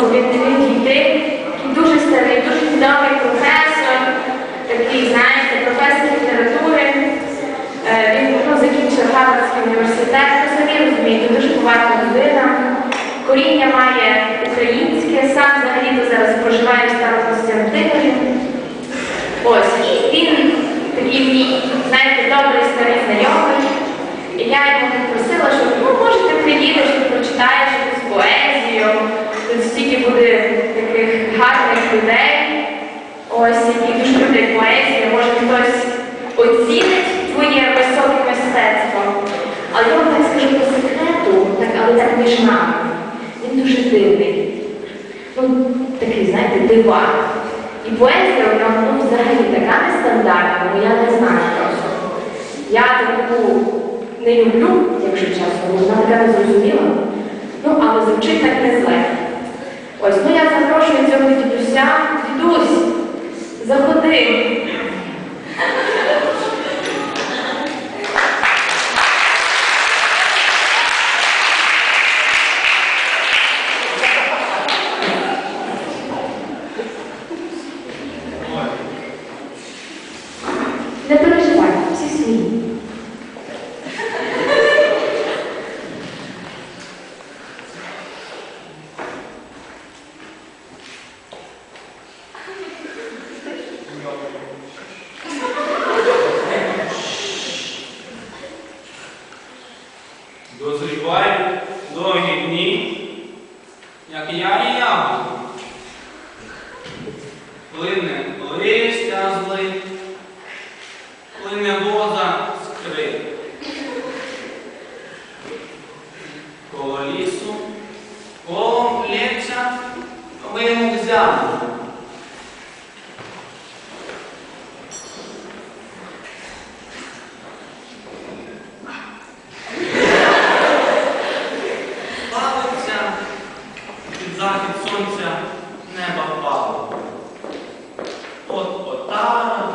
дійти. Такий дуже старий, дуже відомий професор, такий, знаєте, професор літератури. Е, Він ну, закінчив Гарвардський університет, ви самі розумієте, дуже поважна людина. Коріння має українське, сам взагалі-то зараз проживає в Старокостянтинові. Ось, і він такий мій, знаєте, добрий старий знайомий. І я йому просила, що ось, які дуже люблять поезію, може хтось оцінить твоє високе мистецтво. Але я вам так скажу по секрету, так, але так між нами. Він дуже дивний. Ну, такий, знаєте, дивак. І поезія у нього ну, взагалі така нестандартна, ну я не знаю просто. Я таку не люблю, якщо чесно, бо вона така незрозуміла. Ну, але звучить так не зле. Ось, ну я запрошую цього дідуся. Дідусь, morreu. Depois de Дозрівають довгі дні, як я і яблуко. Плине листя з лип, плине воза з. Коло лісу, колом лється вимок зяну. Палиться захід сонця неба впало. От отара,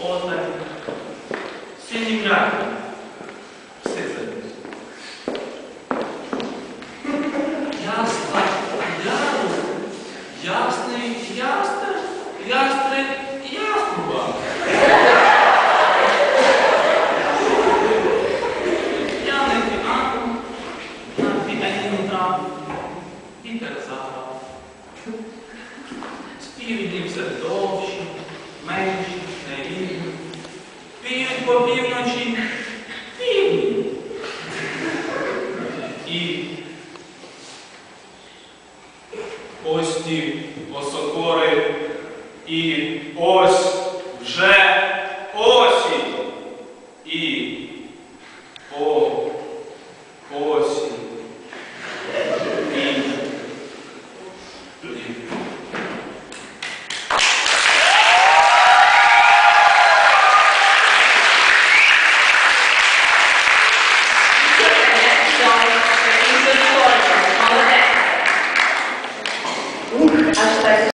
отак, сині мряки, Співіді все довші, менші, нерівні. Піють по півночі півні. І ось ті осокори, і ось вже